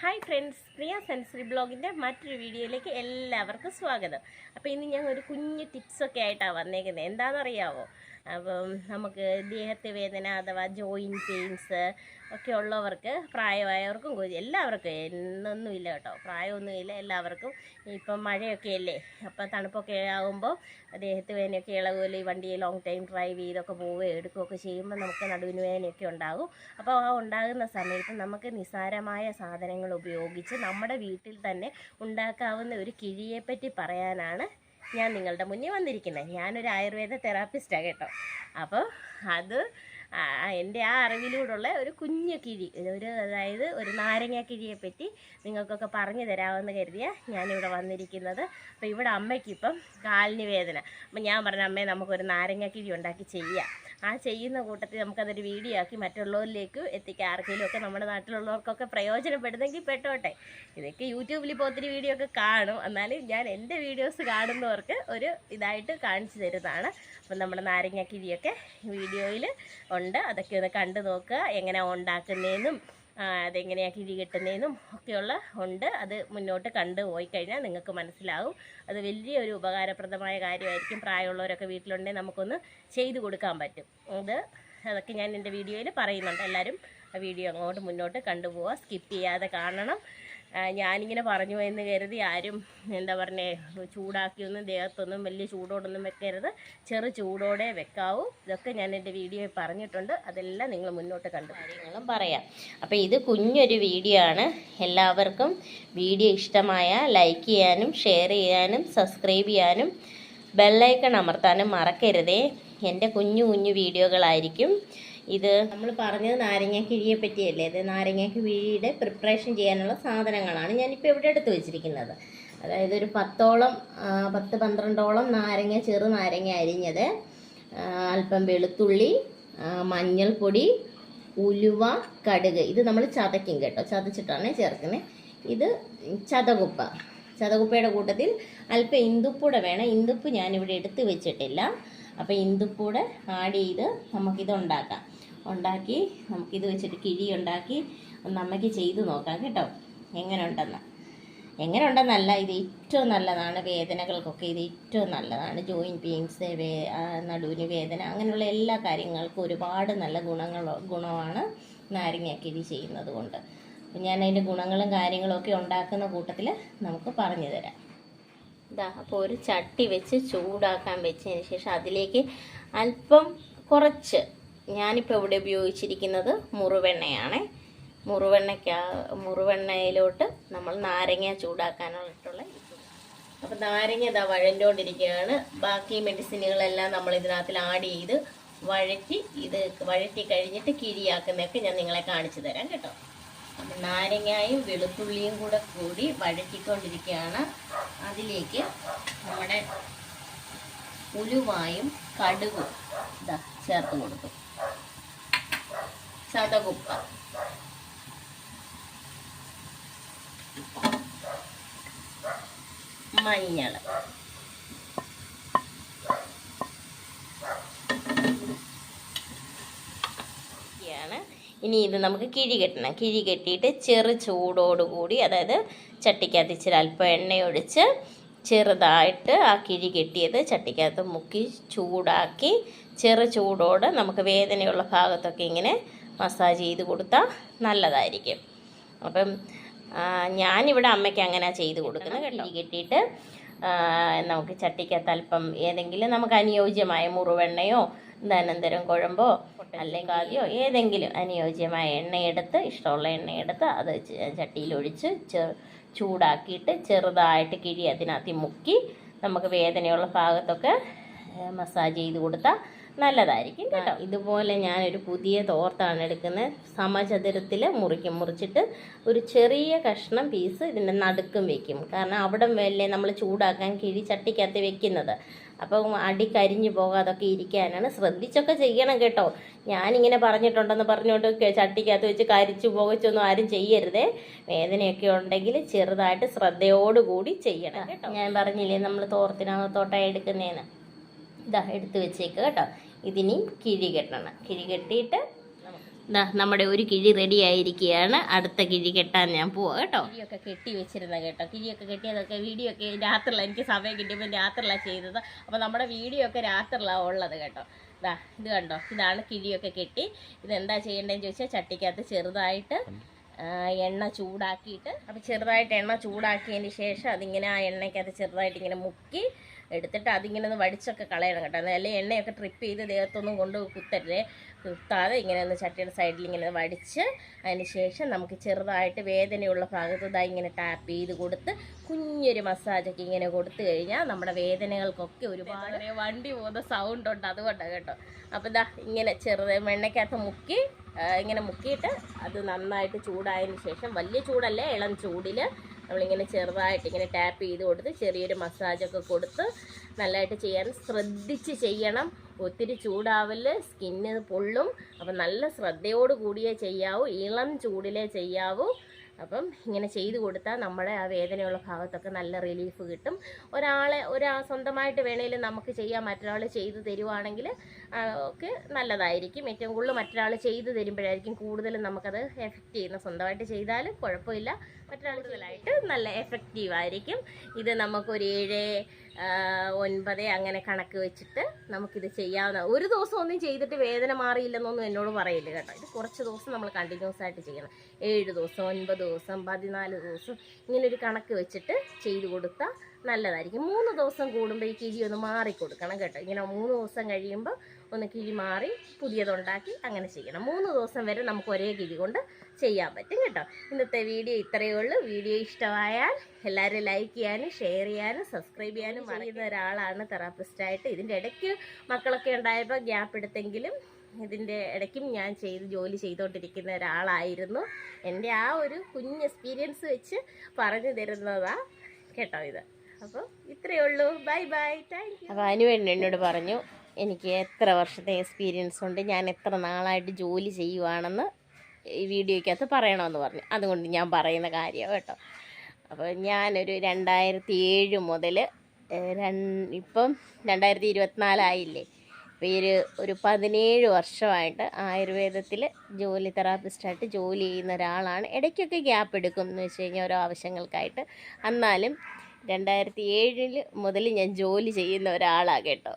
Hi friends പ്രിയ sensory ബ്ലോഗിന്റെ മറ്റൊരു വീഡിയോയിലേക്ക് എല്ലാവർക്കും സ്വാഗതം. അപ്പോൾ ഇന്ന് ഞാൻ ഒരു കുഞ്ഞ് ടിപ്സൊക്കെ ആയിട്ടാണ് വന്നേക്കുന്നത് എന്താണെന്നറിയാവോ? അപ്പം നമുക്ക് ദേഹത്തെ വേദന അഥവാ ജോയിന്റ് പെയിൻസ് ഒക്കെ ഉള്ളവർക്ക് പ്രായമായവർക്കും എല്ലാവർക്കും എന്നൊന്നുമില്ല കേട്ടോ. പ്രായമൊന്നുമില്ല. എല്ലാവർക്കും ഇപ്പം മഴയൊക്കെ അല്ലേ അപ്പം തണുപ്പൊക്കെ ആകുമ്പോൾ ദേഹത്ത് വേദനയൊക്കെ ഇളകുമല്ലോ? ഈ വണ്ടി ലോങ് ടൈം ഡ്രൈവ് ചെയ്തൊക്കെ പോവുകയോ എടുക്കുകയൊക്കെ ചെയ്യുമ്പോൾ നമുക്ക് നടുവിന് വേദനയൊക്കെ ഉണ്ടാകും. അപ്പോൾ ആ ഉണ്ടാകുന്ന സമയത്ത് നമുക്ക് നിസ്സാരമായ സാധനങ്ങൾ ഉപയോഗിച്ച് നമ്മുടെ വീട്ടിൽ തന്നെ ഉണ്ടാക്കാവുന്ന ഒരു കിഴിയെപ്പറ്റി പറയാനാണ് ഞാൻ നിങ്ങളുടെ മുന്നിൽ വന്നിരിക്കുന്നത് ഞാനൊരു ആയുർവേദ തെറാപ്പിസ്റ്റാണ് കേട്ടോ. അപ്പോൾ അത് എന്റെ ആ അറിവിലൂടെയുള്ള ഒരു കുഞ്ഞു കിഴി ഒരു അതായത് ഒരു നാരങ്ങ കിഴിയെപ്പറ്റി നിങ്ങൾക്കൊക്കെ പറഞ്ഞു തരാമെന്ന് കരുതിയ ഞാനിവിടെ വന്നിരിക്കുന്നത്. അപ്പോൾ ഇവിടെ അമ്മയ്ക്കിപ്പം കാലിന് വേദന. അപ്പം ഞാൻ പറഞ്ഞ അമ്മയെ നമുക്കൊരു നാരങ്ങ കിഴി ഉണ്ടാക്കി ചെയ്യാം. ആ ചെയ്യുന്ന കൂട്ടത്തിൽ നമുക്കതൊരു വീഡിയോ ആക്കി മറ്റുള്ളവരിലേക്ക് എത്തിക്കാം. ആർക്കെങ്കിലും ഒക്കെ നമ്മുടെ നാട്ടിലുള്ളവർക്കൊക്കെ പ്രയോജനപ്പെടുന്നെങ്കിൽ പെട്ടോട്ടെ. ഇതൊക്കെ യൂട്യൂബിൽ ഇപ്പോൾ ഒത്തിരി വീഡിയോ ഒക്കെ കാണും. എന്നാലും ഞാൻ എന്റെ വീഡിയോസ് കാണുന്നവർക്ക് ഒരു ഇതായിട്ട് കാണിച്ചു തരുന്നതാണ്. അപ്പം നമ്മുടെ നാരങ്ങ കിഴിയൊക്കെ വീഡിയോയിൽ ഉണ്ട്. അതൊക്കെ ഒന്ന് കണ്ടു നോക്കുക. എങ്ങനെ ഉണ്ടാക്കുന്നതെന്നും അതെങ്ങനെയാണ് കിഴി കിട്ടുന്നതെന്നും ഒക്കെയുള്ള ഉണ്ട്. അത് മുന്നോട്ട് കണ്ടു പോയി കഴിഞ്ഞാൽ നിങ്ങൾക്ക് മനസ്സിലാവും. അത് വലിയൊരു ഉപകാരപ്രദമായ കാര്യമായിരിക്കും. പ്രായമുള്ളവരൊക്കെ വീട്ടിലുണ്ടെങ്കിൽ നമുക്കൊന്ന് ചെയ്തു കൊടുക്കാൻ പറ്റും. അത് അതൊക്കെ ഞാൻ എന്റെ വീഡിയോയിൽ പറയുന്നുണ്ട്. എല്ലാവരും ആ വീഡിയോ അങ്ങോട്ട് മുന്നോട്ട് കണ്ടുപോവുക. സ്കിപ്പ് ചെയ്യാതെ കാണണം. ഞാനിങ്ങനെ പറഞ്ഞു എന്ന് കരുതി ആരും എന്താ പറഞ്ഞേ ചൂടാക്കിയൊന്നും ദേഹത്തൊന്നും വലിയ ചൂടോടൊന്നും വെക്കരുത്. ചെറു ചൂടോടെ വെക്കാവൂ. ഇതൊക്കെ ഞാൻ എന്റെ വീഡിയോയിൽ പറഞ്ഞിട്ടുണ്ട്. അതെല്ലാം നിങ്ങൾ മുന്നോട്ട് കണ്ടു. കാര്യങ്ങളും പറയാം. അപ്പോൾ ഇത് കുഞ്ഞൊരു വീഡിയോ ആണ്. എല്ലാവർക്കും വീഡിയോ ഇഷ്ടമായ ലൈക്ക് ചെയ്യാനും ഷെയർ ചെയ്യാനും സബ്സ്ക്രൈബ് ചെയ്യാനും ബെല്ലൈക്കൺ അമർത്താനും മറക്കരുതേ. എന്റെ കുഞ്ഞു കുഞ്ഞു വീഡിയോകളായിരിക്കും. ഇത് നമ്മൾ പറഞ്ഞത് നാരങ്ങ കിഴിയെ പറ്റിയല്ലേ? ഇത് നാരങ്ങ കിഴിയുടെ പ്രിപ്പറേഷൻ ചെയ്യാനുള്ള സാധനങ്ങളാണ് ഞാനിപ്പോൾ ഇവിടെ എടുത്ത് വെച്ചിരിക്കുന്നത്. അതായത് ഒരു പത്തോളം പത്ത് പന്ത്രണ്ടോളം നാരങ്ങ ചെറു നാരങ്ങ അരിഞ്ഞത് അല്പം വെളുത്തുള്ളി മഞ്ഞൾപ്പൊടി ഉലുവ കടുക്. ഇത് നമ്മൾ ചതയ്ക്കും കേട്ടോ. ചതച്ചിട്ടാണ് ചേർക്കുന്നത്. ഇത് ചതകുപ്പ. ചതകുപ്പയുടെ കൂട്ടത്തിൽ അല്പം ഇന്ദുപ്പൂടെ വേണം. ഇന്ദുപ്പ് ഞാനിവിടെ എടുത്ത് വെച്ചിട്ടില്ല. അപ്പോൾ ഇന്ദുപ്പൂടെ ആഡ് ചെയ്ത് നമുക്കിത് ഉണ്ടാക്കാം. ഉണ്ടാക്കി നമുക്കിത് വെച്ചിട്ട് കിഴി ഉണ്ടാക്കി ഒന്ന് അമ്മയ്ക്ക് ചെയ്ത് നോക്കാം കേട്ടോ. എങ്ങനെ ഉണ്ടെന്ന് എങ്ങനെ ഉണ്ടെന്നല്ല ഇത് ഏറ്റവും നല്ലതാണ് വേദനകൾക്കൊക്കെ ഇത് ഏറ്റവും നല്ലതാണ്. ജോയിന്റ് പെയിൻസ് വേ നടുവിന് വേദന അങ്ങനെയുള്ള എല്ലാ കാര്യങ്ങൾക്കും ഒരുപാട് നല്ല ഗുണങ്ങൾ ഗുണമാണ് നാരങ്ങാക്കിഴി ചെയ്യുന്നത് കൊണ്ട്. അപ്പം ഞാൻ അതിന്റെ ഗുണങ്ങളും കാര്യങ്ങളും ഒക്കെ ഉണ്ടാക്കുന്ന കൂട്ടത്തിൽ നമുക്ക് പറഞ്ഞു തരാം. ഇതാ അപ്പോൾ ഒരു ചട്ടി വെച്ച് ചൂടാക്കാൻ വെച്ചതിന് ശേഷം അതിലേക്ക് അല്പം കുറച്ച് ഞാനിപ്പോൾ ഇവിടെ ഉപയോഗിച്ചിരിക്കുന്നത് മുറുവെണ്ണയാണ്. മുറിവെണ്ണയ്ക്ക മുറുവെണ്ണയിലോട്ട് നമ്മൾ നാരങ്ങ ചൂടാക്കാനായിട്ടുള്ള അപ്പോൾ നാരങ്ങ ഇതാ വഴഞ്ഞുകൊണ്ടിരിക്കുകയാണ് ബാക്കി മെഡിസിനുകളെല്ലാം നമ്മൾ ഇതിനകത്തിൽ ആഡ് ചെയ്ത് വഴറ്റി ഇത് വഴറ്റി കഴിഞ്ഞിട്ട് കിഴിയാക്കുന്നതൊക്കെ ഞാൻ നിങ്ങളെ കാണിച്ചു തരാം കേട്ടോ. നാരങ്ങയും വെളുത്തുള്ളിയും കൂടെ കൂടി വഴറ്റിക്കൊണ്ടിരിക്കുകയാണ്. അതിലേക്ക് നമ്മുടെ ഉലുവായും കടുകും ഇതാ ചേർത്ത് കൊടുക്കും. ചതകുപ്പ മഞ്ഞൾ. ഇനി ഇത് നമുക്ക് കിഴി കെട്ടണം. കിഴി കെട്ടിയിട്ട് ചെറു ചൂടോടുകൂടി അതായത് ചട്ടിക്കകത്ത് ഇച്ചിരി അല്പം എണ്ണയൊഴിച്ച് ചെറുതായിട്ട് ആ കിഴി കെട്ടിയത് ചട്ടിക്കകത്ത് മുക്കി ചൂടാക്കി ചെറു ചൂടോടെ നമുക്ക് വേദനയുള്ള ഭാഗത്തൊക്കെ ഇങ്ങനെ മസാജ് ചെയ്ത് കൊടുത്താൽ നല്ലതായിരിക്കും. അപ്പം ഞാനിവിടെ അമ്മയ്ക്ക് അങ്ങനെ ചെയ്ത് കൊടുക്കുന്നത് കെട്ടി. കെട്ടിയിട്ട് നമുക്ക് ചട്ടിക്കകത്ത് അല്പം ഏതെങ്കിലും നമുക്ക് അനുയോജ്യമായ മുറിവെണ്ണയോ ധനന്തരം കുഴമ്പോ അല്ലെങ്കിൽ ആദ്യമോ ഏതെങ്കിലും അനുയോജ്യമായ എണ്ണയെടുത്ത് ഇഷ്ടമുള്ള എണ്ണയെടുത്ത് അത് ചട്ടിയിലൊഴിച്ച് ചെ ചൂടാക്കിയിട്ട് ചെറുതായിട്ട് കിഴി അതിനകത്ത് മുക്കി നമുക്ക് വേദനയുള്ള ഭാഗത്തൊക്കെ മസാജ് ചെയ്ത് കൊടുത്താൽ നല്ലതായിരിക്കും കേട്ടോ. ഇതുപോലെ ഞാനൊരു പുതിയ തോർത്താണ് എടുക്കുന്നത്. സമചതുരത്തിൽ മുറിക്കും. മുറിച്ചിട്ട് ഒരു ചെറിയ കഷ്ണം പീസ് ഇതിന്റെ നടുക്കും വെക്കും. കാരണം അവിടെ വല്ലേ നമ്മൾ ചൂടാക്കാൻ കിഴി ചട്ടിക്കകത്ത് വെക്കുന്നത്. അപ്പോൾ അടി കരിഞ്ഞു പോകാതൊക്കെ ഇരിക്കാനാണ്. ശ്രദ്ധിച്ചൊക്കെ ചെയ്യണം കേട്ടോ. ഞാനിങ്ങനെ പറഞ്ഞിട്ടുണ്ടെന്ന് പറഞ്ഞുകൊണ്ട് ചട്ടിക്കകത്ത് വെച്ച് കരിച്ചു പോകച്ചൊന്നും ആരും ചെയ്യരുതേ. വേദനയൊക്കെ ഉണ്ടെങ്കിൽ ചെറുതായിട്ട് ശ്രദ്ധയോടുകൂടി ചെയ്യണം കേട്ടോ. ഞാൻ പറഞ്ഞില്ലേ നമ്മൾ തോർത്തിനകത്തോട്ടാണ് എടുക്കുന്നതെന്ന് ഇതാ എടുത്ത് വെച്ചേക്ക് കേട്ടോ. ഇതിനി കിഴി കെട്ടണം. കിഴി കെട്ടിയിട്ട് നമ്മുടെ ഒരു കിഴി റെഡി ആയിരിക്കുകയാണ്. അടുത്ത കിഴി കെട്ടാൻ ഞാൻ പോവാ കേട്ടോ. കിഴിയൊക്കെ കെട്ടി വെച്ചിരുന്ന കേട്ടോ. കിഴിയൊക്കെ കെട്ടിയതൊക്കെ വീഡിയോ ഒക്കെ രാത്രിയിലാണ് എനിക്ക് സമയം കിട്ടിയപ്പോൾ രാത്രിയിലാണ് ചെയ്തത്. അപ്പോൾ നമ്മുടെ വീഡിയോ ഒക്കെ രാത്രിയിലാണ് ഉള്ളത് കേട്ടോ. ഇതാ ഇത് കണ്ടോ? ഇതാണ് കിഴിയൊക്കെ കെട്ടി. ഇതെന്താ ചെയ്യേണ്ടതെന്ന് ചോദിച്ചാൽ ചട്ടിക്കകത്ത് ചെറുതായിട്ട് എണ്ണ ചൂടാക്കിയിട്ട് അപ്പോൾ ചെറുതായിട്ട് എണ്ണ ചൂടാക്കിയതിന് ശേഷം അതിങ്ങനെ ആ എണ്ണയ്ക്കകത്ത് ചെറുതായിട്ട് ഇങ്ങനെ മുക്കി എടുത്തിട്ട് അതിങ്ങനെ ഒന്ന് വടിച്ചൊക്കെ കളയണം കേട്ടോ. അല്ലെങ്കിൽ എണ്ണയൊക്കെ ട്രിപ്പ് ചെയ്ത് ദേഹത്തൊന്നും കൊണ്ട് കുത്തരുതേ. കുത്താതെ ഇങ്ങനെ ഒന്ന് ചട്ടിയുടെ സൈഡിൽ ഇങ്ങനെ വടിച്ച് അതിന് ശേഷം നമുക്ക് ചെറുതായിട്ട് വേദനയുള്ള ഭാഗത്ത് ഇതായി ഇങ്ങനെ ടാപ്പ് ചെയ്ത് കൊടുത്ത് കുഞ്ഞൊരു മസാജൊക്കെ ഇങ്ങനെ കൊടുത്തു കഴിഞ്ഞാൽ നമ്മുടെ വേദനകൾക്കൊക്കെ ഒരുപാട് വണ്ടി പോകുന്ന സൗണ്ട് ഉണ്ട് അതുകൊണ്ടാണ് കേട്ടോ. അപ്പോൾ ഇതാ ഇങ്ങനെ ചെറുത് എണ്ണയ്ക്കകത്ത് മുക്കി ഇങ്ങനെ മുക്കിയിട്ട് അത് നന്നായിട്ട് ചൂടായതിന് ശേഷം വലിയ ചൂടല്ലേ ഇളം ചൂടിൽ നമ്മളിങ്ങനെ ചെറുതായിട്ട് ഇങ്ങനെ ടാപ്പ് ചെയ്ത് കൊടുത്ത് ചെറിയൊരു മസാജൊക്കെ കൊടുത്ത് നല്ലതായിട്ട് ചെയ്യാൻ ശ്രദ്ധിച്ച് ചെയ്യണം. ഒത്തിരി ചൂടാവൽ സ്കിന്ന് പൊള്ളും. അപ്പം നല്ല ശ്രദ്ധയോട് കൂടിയേ ചെയ്യാവൂ ഇളം ചൂടിലേ ചെയ്യാവൂ. അപ്പം ഇങ്ങനെ ചെയ്തു കൊടുത്താൽ നമ്മുടെ ആ വേദനയുള്ള ഭാഗത്തൊക്കെ നല്ല റിലീഫ് കിട്ടും. ഒരാളെ ഒരാ സ്വന്തമായിട്ട് വേണേലും നമുക്ക് ചെയ്യാൻ മറ്റൊരാൾ ചെയ്തു തരുവാണെങ്കിൽ ഒക്കെ നല്ലതായിരിക്കും. ഏറ്റവും കൂടുതൽ മറ്റൊരാൾ ചെയ്തു തരുമ്പോഴായിരിക്കും കൂടുതലും നമുക്കത് എഫക്റ്റ് ചെയ്യുന്നത്. സ്വന്തമായിട്ട് ചെയ്താലും കുഴപ്പമില്ല. മറ്റൊരാൾ കൂടുതലായിട്ട് നല്ല എഫക്റ്റീവ് ആയിരിക്കും. ഇത് നമുക്കൊരു ഏഴ് ഒൻപത് അങ്ങനെ കണക്ക് വെച്ചിട്ട് നമുക്കിത് ചെയ്യാവുന്ന ഒരു ദിവസം ഒന്നും ചെയ്തിട്ട് വേദന മാറിയില്ലെന്നൊന്നും എന്നോട് പറയില്ല കേട്ടോ. ഇത് കുറച്ച് ദിവസം നമ്മൾ കണ്ടിന്യൂസ് ആയിട്ട് ചെയ്യണം. ഏഴ് ദിവസം ഒൻപത് ദിവസം പതിനാല് ദിവസം ഇങ്ങനൊരു കണക്ക് വെച്ചിട്ട് ചെയ്തു കൊടുത്താൽ നല്ലതായിരിക്കും. മൂന്ന് ദിവസം കൂടുമ്പോൾ ഈ കിഴി ഒന്ന് മാറി കൊടുക്കണം കേട്ടോ. ഇങ്ങനെ മൂന്ന് ദിവസം കഴിയുമ്പോൾ ഒന്ന് കിഴി മാറി പുതിയതുണ്ടാക്കി അങ്ങനെ ചെയ്യണം. മൂന്ന് ദിവസം വരെ നമുക്ക് ഒരേ കിഴി കൊണ്ട് ചെയ്യാൻ പറ്റും കേട്ടോ. ഇന്നത്തെ വീഡിയോ ഇത്രയേ ഉള്ളൂ. വീഡിയോ ഇഷ്ടമായാൽ എല്ലാവരും ലൈക്ക് ചെയ്യാനും ഷെയർ ചെയ്യാനും സബ്സ്ക്രൈബ് ചെയ്യാനും പറയുന്ന ഒരാളാണ് തെറാപ്പിസ്റ്റായിട്ട് ഇതിന്റെ ഇടയ്ക്ക് മക്കളൊക്കെ ഉണ്ടായപ്പോൾ ഗ്യാപ്പ് എടുത്തെങ്കിലും ഇതിന്റെ ഇടയ്ക്കും ഞാൻ ചെയ്ത് ജോലി ചെയ്തുകൊണ്ടിരിക്കുന്ന ഒരാളായിരുന്നു. എന്റെ ആ ഒരു കുഞ്ഞ് എക്സ്പീരിയൻസ് വെച്ച് പറഞ്ഞു തരുന്നതാണ് കേട്ടോ ഇത്. അപ്പോൾ ഇത്രയേ ഉള്ളൂ. ബൈ ബൈ താങ്ക് യു അപ്പോൾ എന്നോട് പറഞ്ഞു എനിക്ക് എത്ര വർഷത്തെ എക്സ്പീരിയൻസ് ഉണ്ട് ഞാൻ എത്ര നാളായിട്ട് ജോലി ചെയ്യുവാണെന്ന് ഈ വീഡിയോയ്ക്കകത്ത് പറയണമെന്ന് പറഞ്ഞു. അതുകൊണ്ട് ഞാൻ പറയുന്ന കാര്യം കേട്ടോ. അപ്പോൾ ഞാനൊരു രണ്ടായിരത്തി ഏഴ് മുതൽ ഇപ്പം രണ്ടായിരത്തി ഇരുപത്തിനാലായില്ലേ അപ്പോൾ ഈ ഒരു ഒരു പതിനേഴ് വർഷമായിട്ട് ആയുർവേദത്തിൽ ജോലി തെറാപ്പിസ്റ്റായിട്ട് ജോലി ചെയ്യുന്ന ഒരാളാണ്. ഇടയ്ക്കൊക്കെ ഗ്യാപ്പ് എടുക്കും എന്ന് വെച്ച് കഴിഞ്ഞാൽ ഓരോ ആവശ്യങ്ങൾക്കായിട്ട്. എന്നാലും രണ്ടായിരത്തി ഏഴിൽ മുതൽ ഞാൻ ജോലി ചെയ്യുന്ന ഒരാളാണ് കേട്ടോ.